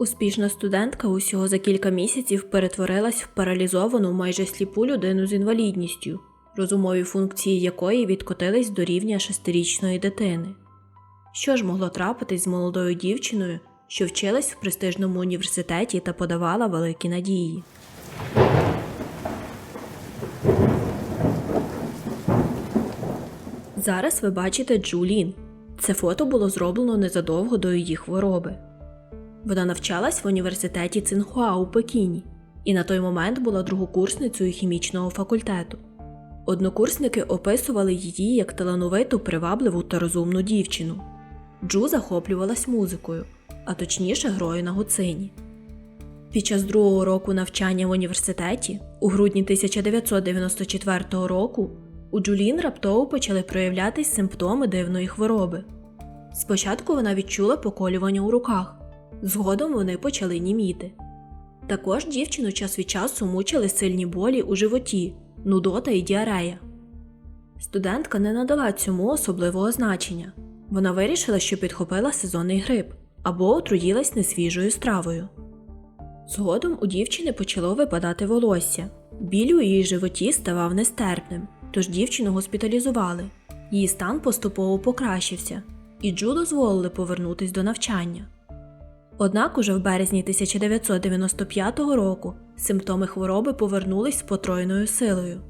Успішна студентка усього за кілька місяців перетворилась в паралізовану майже сліпу людину з інвалідністю, розумові функції якої відкотились до рівня шестирічної дитини. Що ж могло трапитись з молодою дівчиною, що вчилась в престижному університеті та подавала великі надії? Зараз ви бачите Джулін. Це фото було зроблено незадовго до її хвороби. Вона навчалась в університеті Цинхуа у Пекіні і на той момент була другокурсницею хімічного факультету. Однокурсники описували її як талановиту, привабливу та розумну дівчину. Джу захоплювалась музикою, а точніше грою на гуцині. Під час другого року навчання в університеті, у грудні 1994 року, у Джулін раптово почали проявлятись симптоми дивної хвороби. Спочатку вона відчула поколювання у руках, згодом вони почали німіти. Також дівчину час від часу мучили сильні болі у животі, нудота і діарея. Студентка не надала цьому особливого значення. Вона вирішила, що підхопила сезонний грип або отруїлась несвіжою стравою. Згодом у дівчини почало випадати волосся. Біль у її животі ставав нестерпним, тож дівчину госпіталізували. Її стан поступово покращився, і Джу дозволили повернутись до навчання. Однак уже в березні 1995 року симптоми хвороби повернулись з потроєною силою.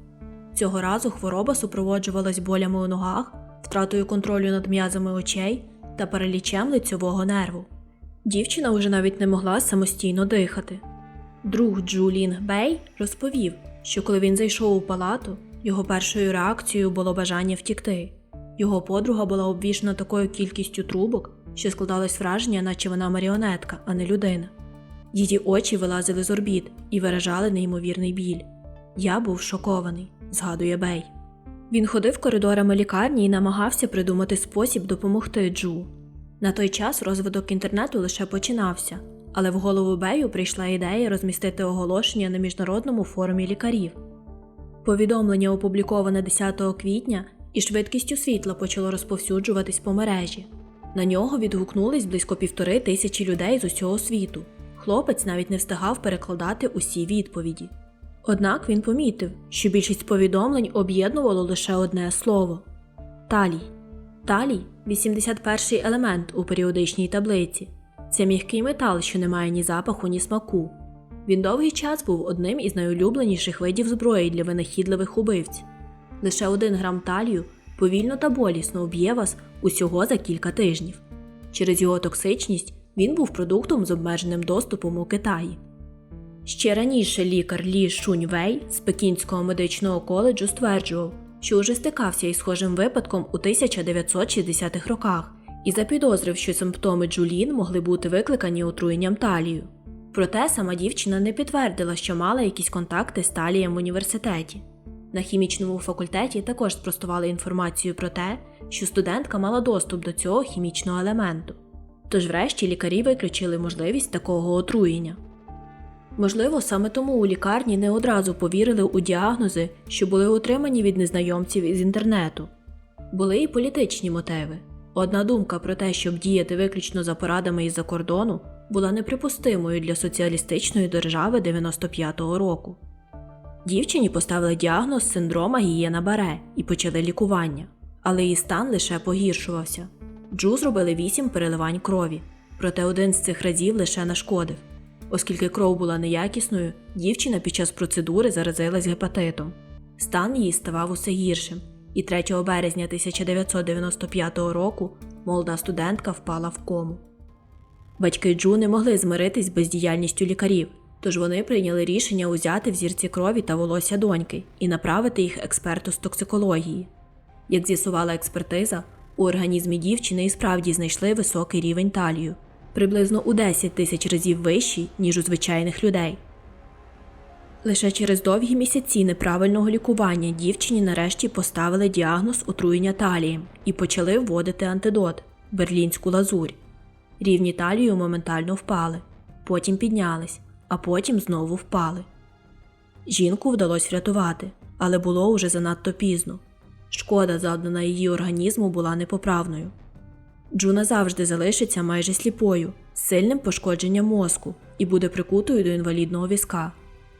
Цього разу хвороба супроводжувалась болями у ногах, втратою контролю над м'язами очей та паралічем лицьового нерву. Дівчина вже навіть не могла самостійно дихати. Друг Джулін Бей розповів, що коли він зайшов у палату, його першою реакцією було бажання втікти. Його подруга була обвішана такою кількістю трубок, що складалось враження, наче вона маріонетка, а не людина. Її очі вилазили з орбіт і виражали неймовірний біль. Я був шокований, згадує Бей. Він ходив коридорами лікарні і намагався придумати спосіб допомогти Джу. На той час розвиток інтернету лише починався, але в голову Бею прийшла ідея розмістити оголошення на міжнародному форумі лікарів. Повідомлення, опубліковане 10 квітня, і швидкістю світла почало розповсюджуватись по мережі. На нього відгукнулись близько півтори тисячі людей з усього світу. Хлопець навіть не встигав перекладати усі відповіді. Однак він помітив, що більшість повідомлень об'єднувало лише одне слово талій. Талій 81-й елемент у періодичній таблиці. Це м'який метал, що не має ні запаху, ні смаку. Він довгий час був одним із найулюбленіших видів зброї для винахідливих убивць. Лише один грам талію повільно та болісно вб'є вас усього за кілька тижнів. Через його токсичність він був продуктом з обмеженим доступом у Китаї. Ще раніше лікар Лі Шуньвей з Пекінського медичного коледжу стверджував, що уже стикався із схожим випадком у 1960-х роках і запідозрив, що симптоми Джулін могли бути викликані отруєнням талію. Проте сама дівчина не підтвердила, що мала якісь контакти з талієм в університеті. На хімічному факультеті також спростували інформацію про те, що студентка мала доступ до цього хімічного елементу. Тож, врешті, лікарі виключили можливість такого отруєння. Можливо, саме тому у лікарні не одразу повірили у діагнози, що були отримані від незнайомців із інтернету. Були і політичні мотиви. Одна думка про те, щоб діяти виключно за порадами із-за кордону, була неприпустимою для соціалістичної держави 95-го року. Дівчині поставили діагноз синдрома Гієна Баре і почали лікування, але її стан лише погіршувався. Джу зробили вісім переливань крові, проте один з цих разів лише нашкодив. Оскільки кров була неякісною, дівчина під час процедури заразилась гепатитом. Стан її ставав усе гіршим, і 3 березня 1995 року молода студентка впала в кому. Батьки Джу не могли змиритись з бездіяльністю лікарів, тож вони прийняли рішення узяти взірці крові та волосся доньки і направити їх експерту з токсикології. Як з'ясувала експертиза, у організмі дівчини і справді знайшли високий рівень талію, приблизно у 10 тисяч разів вищий, ніж у звичайних людей. Лише через довгі місяці неправильного лікування дівчині нарешті поставили діагноз отруєння талієм і почали вводити антидот берлінську лазурь. Рівні талію моментально впали, потім піднялись, а потім знову впали. Жінку вдалося врятувати, але було уже занадто пізно. Шкода, завдана її організму, була непоправною. Джуна завжди залишиться майже сліпою, з сильним пошкодженням мозку і буде прикутою до інвалідного візка.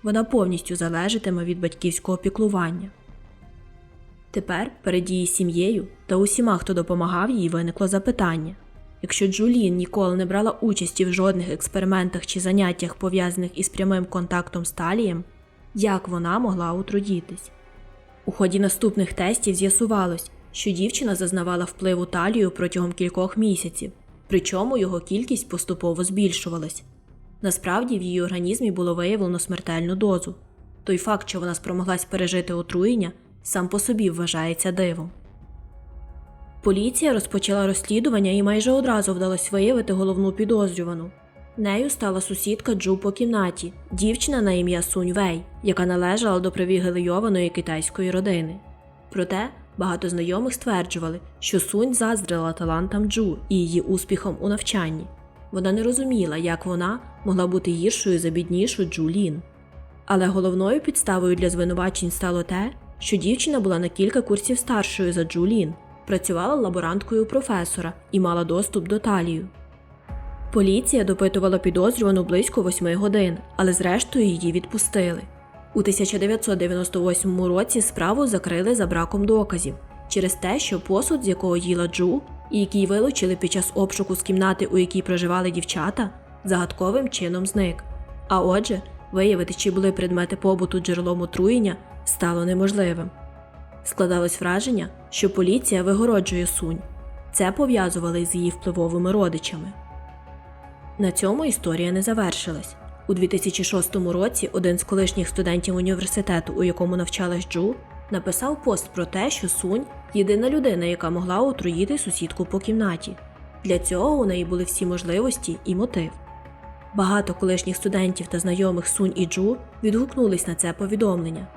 Вона повністю залежатиме від батьківського піклування. Тепер перед її сім'єю та усіма, хто допомагав їй, виникло запитання. Якщо Джулін ніколи не брала участі в жодних експериментах чи заняттях, пов'язаних із прямим контактом з талієм, як вона могла отрудітись? У ході наступних тестів з'ясувалось, що дівчина зазнавала впливу талію протягом кількох місяців, причому його кількість поступово збільшувалась. Насправді в її організмі було виявлено смертельну дозу. Той факт, що вона спромоглась пережити отруєння, сам по собі вважається дивом. Поліція розпочала розслідування і майже одразу вдалося виявити головну підозрювану. Нею стала сусідка Джу по кімнаті, дівчина на ім'я Сунь Вей, яка належала до привілейованої китайської родини. Проте багато знайомих стверджували, що Сунь заздрила талантам Джу і її успіхом у навчанні. Вона не розуміла, як вона могла бути гіршою за біднішу Джу Лін. Але головною підставою для звинувачень стало те, що дівчина була на кілька курсів старшою за Джу Лін, працювала лаборанткою професора і мала доступ до талію. Поліція допитувала підозрювану близько восьми годин, але зрештою її відпустили. У 1998 році справу закрили за браком доказів через те, що посуд, з якого їла Джу, і який вилучили під час обшуку з кімнати, у якій проживали дівчата, загадковим чином зник. А отже, виявити, чи були предмети побуту джерелом отруєння, стало неможливим. Складалось враження, що поліція вигороджує сунь. Це пов'язували з її впливовими родичами. На цьому історія не завершилась. У 2006 році один з колишніх студентів університету, у якому навчалась Джу, написав пост про те, що Сунь єдина людина, яка могла отруїти сусідку по кімнаті. Для цього у неї були всі можливості і мотив. Багато колишніх студентів та знайомих Сунь і Джу відгукнулись на це повідомлення.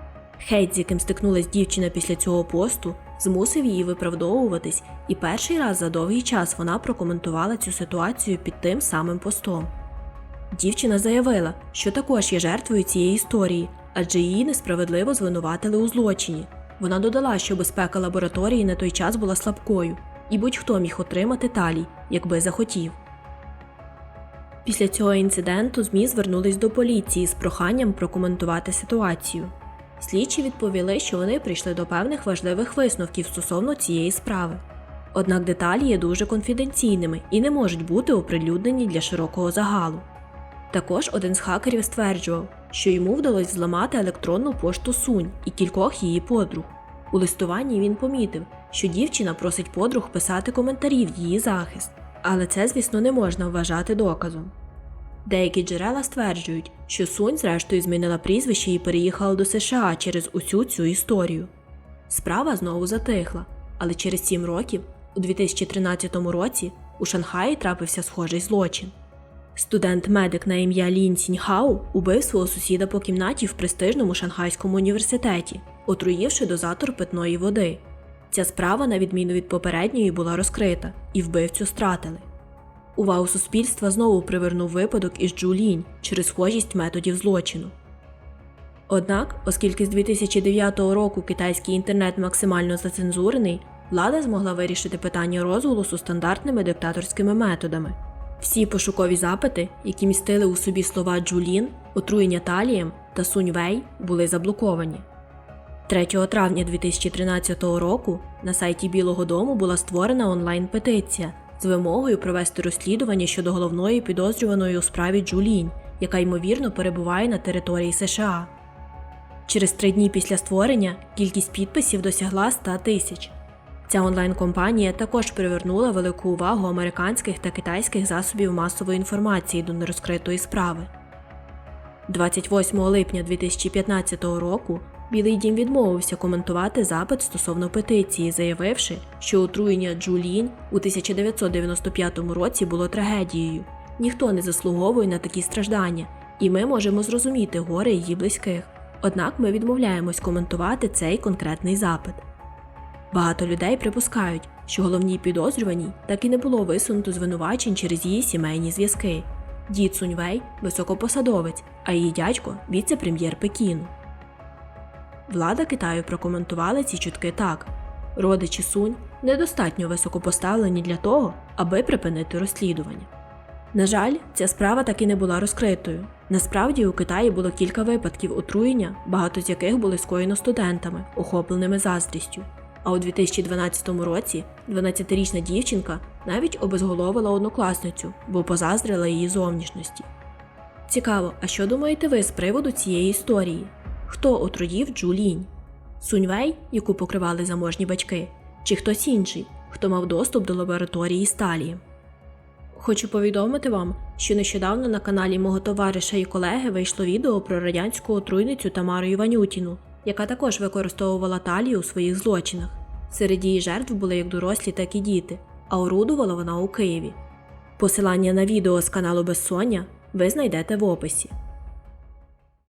Хейт, з яким стикнулась дівчина після цього посту, змусив її виправдовуватись, і перший раз за довгий час вона прокоментувала цю ситуацію під тим самим постом. Дівчина заявила, що також є жертвою цієї історії, адже її несправедливо звинуватили у злочині. Вона додала, що безпека лабораторії на той час була слабкою, і будь-хто міг отримати талій, якби захотів. Після цього інциденту ЗМІ звернулись до поліції з проханням прокоментувати ситуацію. Слідчі відповіли, що вони прийшли до певних важливих висновків стосовно цієї справи. Однак деталі є дуже конфіденційними і не можуть бути оприлюднені для широкого загалу. Також один з хакерів стверджував, що йому вдалося зламати електронну пошту Сунь і кількох її подруг. У листуванні він помітив, що дівчина просить подруг писати коментарі в її захист, але це, звісно, не можна вважати доказом. Деякі джерела стверджують, що Сунь зрештою змінила прізвище і переїхала до США через усю цю історію. Справа знову затихла, але через сім років, у 2013 році, у Шанхаї трапився схожий злочин. Студент-медик на ім'я Лін Сіньхау убив свого сусіда по кімнаті в престижному шанхайському університеті, отруївши дозатор питної води. Ця справа, на відміну від попередньої, була розкрита, і вбивцю стратили. Увагу суспільства знову привернув випадок із Джулінь через схожість методів злочину. Однак, оскільки з 2009 року китайський інтернет максимально зацензурений, влада змогла вирішити питання розголосу стандартними диктаторськими методами. Всі пошукові запити, які містили у собі слова Джулін, отруєння талієм та Суньвей, були заблоковані. 3 травня 2013 року на сайті Білого Дому була створена онлайн-петиція з вимогою провести розслідування щодо головної підозрюваної у справі Джулінь, яка ймовірно перебуває на території США. Через три дні після створення кількість підписів досягла 100 тисяч. Ця онлайн-компанія також привернула велику увагу американських та китайських засобів масової інформації до нерозкритої справи. 28 липня 2015 року Білий дім відмовився коментувати запит стосовно петиції, заявивши, що отруєння Джулінь у 1995 році було трагедією. Ніхто не заслуговує на такі страждання, і ми можемо зрозуміти горе її близьких. Однак ми відмовляємось коментувати цей конкретний запит. Багато людей припускають, що головній підозрюваній так і не було висунуто звинувачень через її сімейні зв'язки. Дід Суньвей високопосадовець, а її дядько віце-прем'єр Пекіну. Влада Китаю прокоментувала ці чутки так: родичі Сунь недостатньо високопоставлені для того, аби припинити розслідування. На жаль, ця справа так і не була розкритою. Насправді у Китаї було кілька випадків отруєння, багато з яких були скоєно студентами, охопленими заздрістю. А у 2012 році 12-річна дівчинка навіть обезголовила однокласницю, бо позаздрила її зовнішності. Цікаво, а що думаєте ви з приводу цієї історії? Хто отруїв Джулінь? Суньвей, яку покривали заможні батьки, чи хтось інший, хто мав доступ до лабораторії сталі? Хочу повідомити вам, що нещодавно на каналі мого товариша і колеги вийшло відео про радянську отруйницю Тамару Іванютіну, яка також використовувала талію у своїх злочинах. Серед її жертв були як дорослі, так і діти, а орудувала вона у Києві. Посилання на відео з каналу Безсоння ви знайдете в описі.